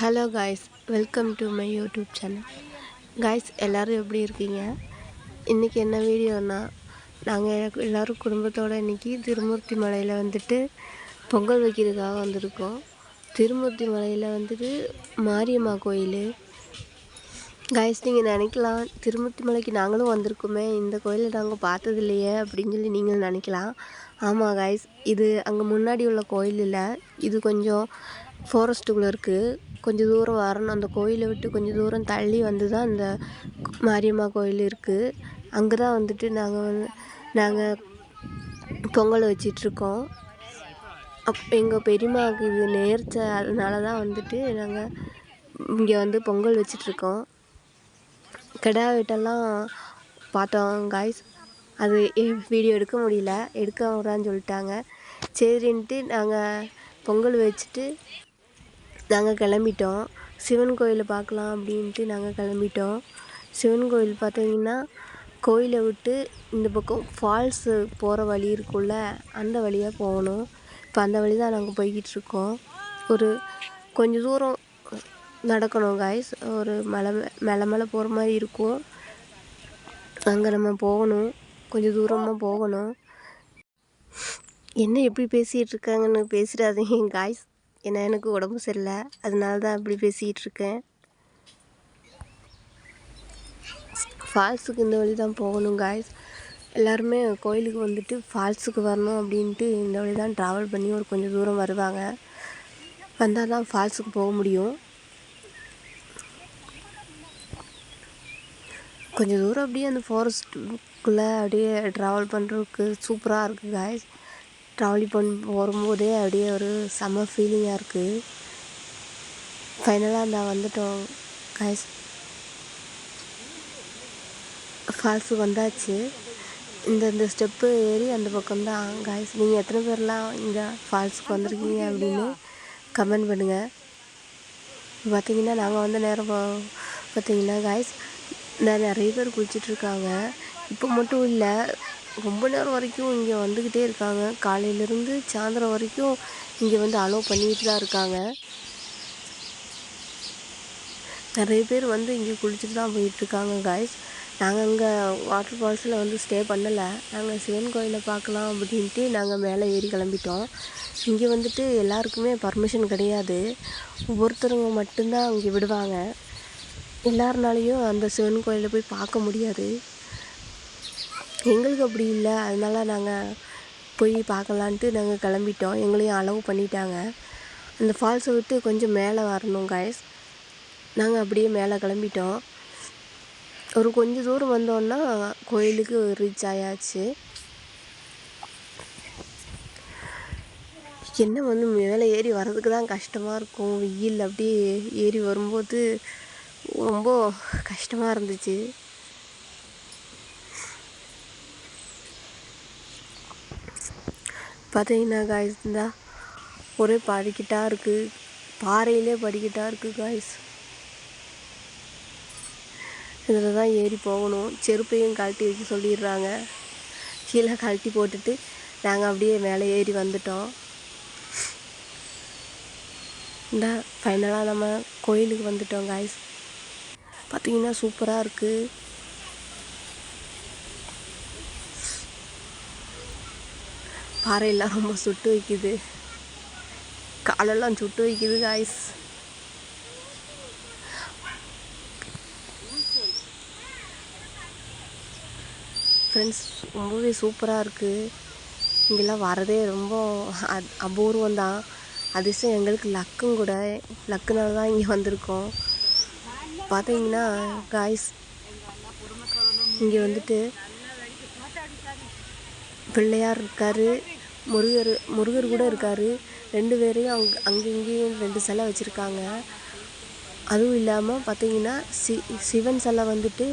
Hello guys welcome to my YouTube channel guys எல்லோரும் எப்படி இருக்கீங்க? இன்றைக்கி என்ன வீடியோனா நாங்கள் எல்லோரும் குடும்பத்தோடு இன்றைக்கி திருமூர்த்தி மலையில் வந்துட்டு பொங்கல் வைக்கிறதுக்காக வந்திருக்கோம். திருமூர்த்தி மலையில் வந்துட்டு மாரியம்மா கோயில். காய்ஸ் நீங்கள் நினைக்கலாம் திருமூர்த்தி மலைக்கு நாங்களும் வந்திருக்கோமே. இந்த கோயிலை நாங்கள் பார்த்தது இல்லையே அப்படின்னு சொல்லி நீங்கள் நினைக்கலாம். ஆமாம் காய்ஸ் இது அங்கே முன்னாடி உள்ள கோயில் இல்லை. இது கொஞ்சம் ஃபாரஸ்ட்டுக்குள்ளே இருக்குது கொஞ்சம் தூரம் வரணும். அந்த கோயிலை விட்டு கொஞ்சம் தூரம் தள்ளி வந்து தான் அந்த மாரியம்மா கோயில் இருக்குது அங்கே தான் வந்துட்டு நாங்கள் வந்து நாங்கள் பொங்கல் வச்சிட்ருக்கோம். அப் எங்கள் பெரியம்மாவுக்கு இது நேர்ச்ச அதனால தான் வந்துட்டு நாங்கள் இங்கே வந்து பொங்கல் வச்சிட்ருக்கோம். கிடா வெட்டெல்லாம் பார்த்தோம் காய்ஸ் அது வீடியோ எடுக்க முடியல. எடுக்க விடான்னு சொல்லிட்டாங்க. சரின்ட்டு நாங்கள் பொங்கல் வச்சுட்டு நாங்கள் கிளம்பிட்டோம். சிவன் கோயிலை பார்க்கலாம் அப்படின்ட்டு நாங்கள் கிளம்பிட்டோம். சிவன் கோயில் பார்த்தீங்கன்னா கோயிலை விட்டு இந்த பக்கம் ஃபால்ஸு போகிற வழி இருக்குல்ல அந்த வழியாக போகணும். இப்போ அந்த வழி தான் நாங்கள் போய்கிட்டு இருக்கோம். ஒரு கொஞ்சம் தூரம் நடக்கணும் காய்ஸ் ஒரு மலை மேலே மேலே போகிற மாதிரி இருக்கும். அங்கே நம்ம போகணும். கொஞ்சம் தூரமாக போகணும். என்ன எப்படி பேசிகிட்டு இருக்காங்கன்னு பேசிடாதீங்க காய்ஸ் ஏன்னா எனக்கு உடம்பு சரியில்லை. அதனால தான் அப்படி பேசிகிட்டு இருக்கேன் ஃபால்ஸுக்கு இந்த வழி தான் போகணும் காய்ஸ் எல்லாருமே கோயிலுக்கு வந்துட்டு ஃபால்ஸுக்கு வரணும் அப்படின்ட்டு இந்த வழி தான் ட்ராவல் பண்ணி ஒரு கொஞ்சம் தூரம் வருவாங்க. வந்தால் தான் ஃபால்ஸுக்கு போக முடியும். கொஞ்சம் தூரம் அப்படியே அந்த ஃபாரஸ்ட்டுக்குள்ளே அப்படியே ட்ராவல் பண்ணுறதுக்கு சூப்பராக இருக்குது காய்ஸ் ட்ராவல் பண்ணி வரும்போதே அப்படியே ஒரு செம்ம ஃபீலிங்காக இருக்குது ஃபைனலாக அந்த வந்துட்டோம் காய்ஸ் ஃபால்ஸு வந்தாச்சு. இந்த இந்த ஸ்டெப்பு ஏறி அந்த பக்கம் தான் காய்ஸ் நீங்கள் எத்தனை பேர்லாம் இங்கே ஃபால்ஸுக்கு வந்திருக்கீங்க அப்படின்னு கமெண்ட் பண்ணுங்கள் பார்த்தீங்கன்னா நாங்கள் வந்து நேரம் பார்த்தீங்கன்னா காய்ஸ் நிறைய பேர் குளிச்சிட்ருக்காங்க இப்போ மட்டும் இல்லை ரொம்ப நேரம் வரைக்கும் இங்கே வந்துக்கிட்டே இருக்காங்க. காலையிலேருந்து சாயந்தரம் வரைக்கும் இங்கே வந்து அலோவ் பண்ணிக்கிட்டு தான் இருக்காங்க. நிறைய பேர் வந்து இங்கே குளிச்சுட்டு தான் போயிட்டுருக்காங்க காய்ஸ் நாங்கள் இங்கே வாட்டர் ஃபால்ஸில் வந்து ஸ்டே பண்ணலை. நாங்கள் சிவன் கோயிலை பார்க்கலாம் அப்படின்ட்டு நாங்கள் மேலே ஏறி கிளம்பிட்டோம். இங்கே வந்துட்டு எல்லாருக்குமே பர்மிஷன் கிடையாது. ஒவ்வொருத்தருங்க மட்டும்தான் இங்கே விடுவாங்க. எல்லாருனாலையும் அந்த சிவன் கோயிலில் போய் பார்க்க முடியாது. எங்களுக்கு அப்படி இல்லை. அதனால நாங்கள் போய் பார்க்கலான்ட்டு நாங்கள் கிளம்பிட்டோம். எங்களையும் அலோவ் பண்ணிட்டாங்க. அந்த ஃபால்ஸை விட்டு கொஞ்சம் மேலே வரணும் காய்ஸ் நாங்கள் அப்படியே மேலே கிளம்பிட்டோம். ஒரு கொஞ்சம் தூரம் வந்தோன்னா கோயிலுக்கு ரீச் ஆயாச்சு. என்ன வந்து மேலே ஏறி வர்றதுக்கு தான் கஷ்டமாக இருக்கும். வெயில் அப்படியே ஏறி வரும்போது ரொம்ப கஷ்டமாக இருந்துச்சு. பார்த்தீங்கன்னா காய்ஸ் இருந்தா ஒரே படிக்கிட்டாக இருக்குது பாறையிலே படிக்கிட்டாக இருக்குது காய்ஸ் இதில் தான் ஏறி போகணும். செருப்பையும் கழட்டி வைக்க சொல்லிடுறாங்க. கீழே கழட்டி போட்டுட்டு நாங்கள் அப்படியே மேலே ஏறி வந்துட்டோம். இந்த ஃபைனலாக நம்ம கோயிலுக்கு வந்துட்டோம் காய்ஸ் பார்த்தீங்கன்னா சூப்பராக இருக்குது பாறையெல்லாம் ரொம்ப சுட்டு வைக்குது. காலெல்லாம் சுட்டு வைக்குது காய்ஸ் ஃப்ரெண்ட்ஸ் ரொம்பவே சூப்பராக இருக்குது இங்கெல்லாம் வரதே ரொம்ப அபூர்வம் தான் அதிசயம் எங்களுக்கு லக்கும் கூட. லக்குனால தான் இங்கே வந்திருக்கோம். பார்த்தீங்கன்னா காய்ஸ் இங்கே வந்துட்டு பிள்ளையார் இருக்கார். முருகர் முருகர் கூட இருக்கார். ரெண்டு பேரையும் அங் அங்கே இங்கேயும் ரெண்டு சிலை வச்சுருக்காங்க. அதுவும் இல்லாமல் பார்த்தீங்கன்னா சி சிவன் சிலை வந்துட்டு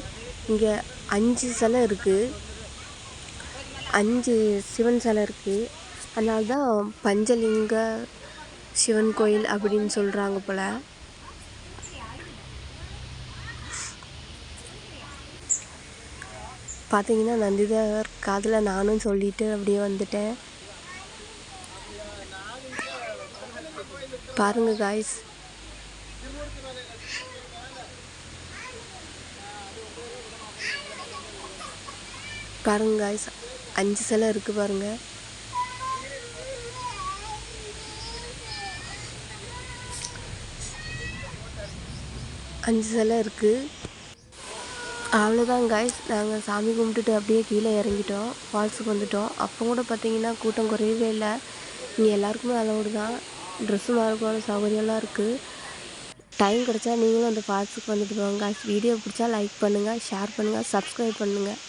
இங்கே அஞ்சு சிலை இருக்குது அஞ்சு சிவன் சிலை இருக்குது அதனால தான் பஞ்சலிங்க சிவன் கோயில் அப்படின்னு சொல்கிறாங்க போல். பார்த்தீங்கன்னா நந்திதர் காதில் நானும் சொல்லிட்டு அப்படியே வந்துட்டேன். பாருங்கள் காய்ஸ் பாருங்க காய்ஸ் அஞ்சு சிலை இருக்குது பாருங்க. அஞ்சு சிலை இருக்குது அவ்வளோதான் காய்ஸ் நாங்கள் சாமி கும்பிட்டுட்டு அப்படியே கீழே இறங்கிட்டோம். ஃபால்ஸுக்கு வந்துட்டோம். அப்போ கூட பார்த்தீங்கன்னா கூட்டம் குறையவே இல்லை. இங்கே எல்லாருக்குமே அலௌடு தான். ட்ரெஸ்ஸு மாறுபாடு சௌகரியம்லாம் இருக்குது டைம் கிடச்சா நீங்களும் அந்த ஃபால்ஸுக்கு வந்துட்டு போங்க. காய்ஸ் வீடியோ பிடிச்சா லைக் பண்ணுங்கள் ஷேர் பண்ணுங்கள் சப்ஸ்கிரைப் பண்ணுங்கள்